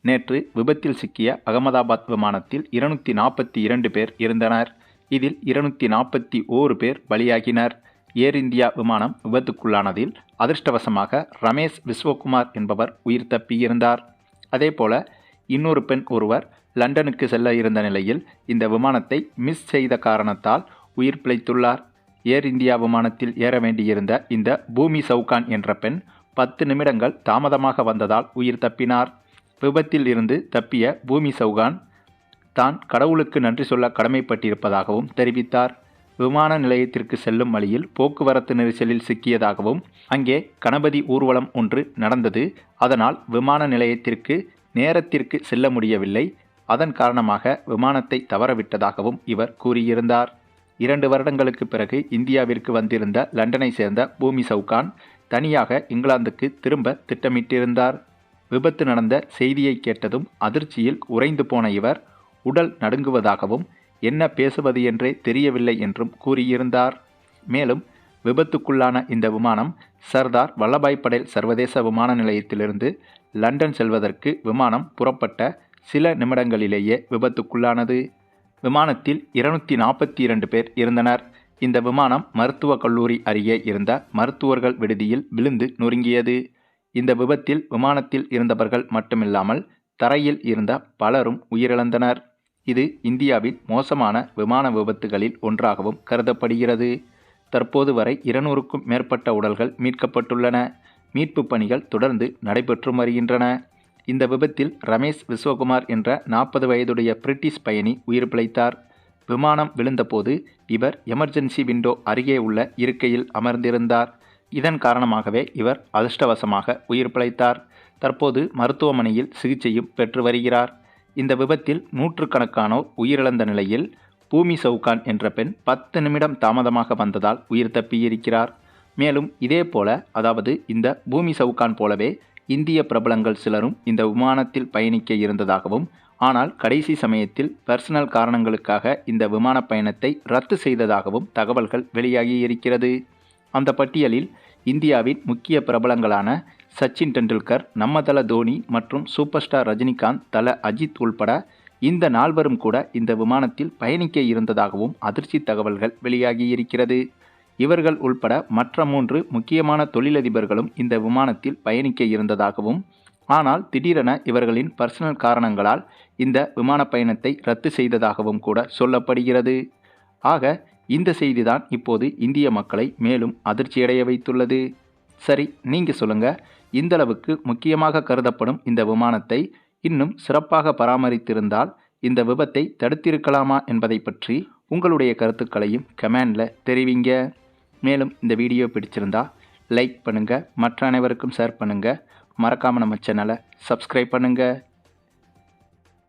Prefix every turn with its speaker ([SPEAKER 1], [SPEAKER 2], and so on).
[SPEAKER 1] நேற்று விபத்தில் சிக்கிய அகமதாபாத் விமானத்தில் இருநூற்றி நாற்பத்தி இரண்டு பேர் இருந்தனர். இதில் இருநூற்றி நாற்பத்தி ஓரு பேர் பலியாகினர். ஏர் இந்தியா விமானம் விபத்துக்குள்ளானதில் அதிர்ஷ்டவசமாக ரமேஷ் விஸ்வகுமார் என்பவர் உயிர் தப்பியிருந்தார். அதேபோல இன்னொரு பெண் ஒருவர் லண்டனுக்கு செல்ல இருந்த நிலையில் இந்த விமானத்தை மிஸ் செய்த காரணத்தால் உயிர் பிழைத்துள்ளார். ஏர் இந்தியா விமானத்தில் ஏற வேண்டியிருந்த இந்த பூமி சவுகான் என்ற பெண் பத்து நிமிடங்கள் தாமதமாக வந்ததால் உயிர் தப்பினார். விபத்தில் இருந்து தப்பிய பூமி சௌகான் தான் கடவுளுக்கு நன்றி சொல்ல கடமைப்பட்டிருப்பதாகவும் தெரிவித்தார். விமான நிலையத்திற்கு செல்லும் வழியில் போக்குவரத்து நெரிசலில் சிக்கியதாகவும் அங்கே கணபதி ஊர்வலம் ஒன்று நடந்தது. அதனால் விமான நிலையத்திற்கு நேரத்திற்கு செல்ல முடியவில்லை. அதன் காரணமாக விமானத்தை தவறவிட்டதாகவும் இவர் கூறியிருந்தார். இரண்டு வருடங்களுக்கு பிறகு இந்தியாவிற்கு வந்திருந்த லண்டனை சேர்ந்த பூமி சவுகான் தனியாக இங்கிலாந்துக்கு திரும்ப திட்டமிட்டிருந்தார். விபத்து நடந்த செய்தியை கேட்டதும் அதிர்ச்சியில் உறைந்து போன இவர் உடல் நடுங்குவதாகவும் என்ன பேசுவது என்றே தெரியவில்லை என்றும் கூறியிருந்தார். மேலும் விபத்துக்குள்ளான இந்த விமானம் சர்தார் வல்லபாய் படேல் சர்வதேச விமான நிலையத்திலிருந்து லண்டன் செல்வதற்கு விமானம் புறப்பட்ட சில நிமிடங்களிலேயே விபத்துக்குள்ளானது. விமானத்தில் இருநூத்தி நாற்பத்தி இரண்டு பேர் இருந்தனர். இந்த விமானம் மருத்துவக் கல்லூரி அருகே இருந்த மருத்துவர்கள் விடுதியில் விழுந்து நொறுங்கியது. இந்த விபத்தில் விமானத்தில் இருந்தவர்கள் மட்டுமில்லாமல் தரையில் இருந்த பலரும் உயிரிழந்தனர். இது இந்தியாவின் மோசமான விமான விபத்துகளில் ஒன்றாகவும் கருதப்படுகிறது. தற்போது வரை இருநூறுக்கும் மேற்பட்ட உடல்கள் மீட்கப்பட்டுள்ளன. மீட்பு பணிகள் தொடர்ந்து நடைபெற்று வருகின்றன. இந்த விபத்தில் ரமேஷ் விஸ்வகுமார் என்ற நாற்பது வயதுடைய பிரிட்டிஷ் பயணி உயிர் பிழைத்தார். விமானம் விழுந்தபோது இவர் எமர்ஜென்சி விண்டோ அருகே உள்ள இருக்கையில் அமர்ந்திருந்தார். இதன் காரணமாகவே இவர் அதிர்ஷ்டவசமாக உயிர் பிழைத்தார். தற்போது மருத்துவமனையில் சிகிச்சையும் பெற்று வருகிறார். இந்த விபத்தில் நூற்றுக்கணக்கானோர் உயிரிழந்த நிலையில் பூமி சவுகான் என்ற பெண் பத்து நிமிடம் தாமதமாக வந்ததால் உயிர் தப்பியிருக்கிறார். மேலும் இதே போல அதாவது இந்த பூமி சவுகான் போலவே இந்திய பிரபலங்கள் சிலரும் இந்த விமானத்தில் பயணிக்க இருந்ததாகவும் ஆனால் கடைசி சமயத்தில் பர்சனல் காரணங்களுக்காக இந்த விமான பயணத்தை ரத்து செய்ததாகவும் தகவல்கள் வெளியாகி இருக்கிறது அந்த பட்டியலில் இந்தியாவின் முக்கிய பிரபலங்களான சச்சின் டெண்டுல்கர் நம்ம தல தோனி மற்றும் சூப்பர் ஸ்டார் ரஜினிகாந்த் தல அஜித் உள்பட இந்த நால்வரும் கூட இந்த விமானத்தில் பயணிக்க இருந்ததாகவும் அதிர்ச்சி தகவல்கள் வெளியாகி இருக்கிறது. இவர்கள் உள்பட மற்ற மூன்று முக்கியமான தொழிலதிபர்களும் இந்த விமானத்தில் பயணிக்க இருந்ததாகவும் ஆனால் திடீரென இவர்களின் பர்சனல் காரணங்களால் இந்த விமான பயணத்தை ரத்து செய்ததாகவும் கூட சொல்லப்படுகிறது. ஆக இந்த செய்திதான் இப்போது இந்திய மக்களை மேலும் அதிர்ச்சியடைய வைத்துள்ளது. சரி நீங்கள் சொல்லுங்கள் இந்தளவுக்கு முக்கியமாக கருதப்படும் இந்த விமானத்தை இன்னும் சிறப்பாக பராமரித்திருந்தால் இந்த விபத்தை தடுத்திருக்கலாமா என்பதை பற்றி உங்களுடைய கருத்துக்களையும் கமெண்டில் தெரிவிங்க. மேலும் இந்த வீடியோ பிடிச்சிருந்தா லைக் பண்ணுங்கள் மற்ற அனைவருக்கும் ஷேர் பண்ணுங்கள் மறக்காமல் நம்ம சேனலை சப்ஸ்கிரைப் பண்ணுங்கள்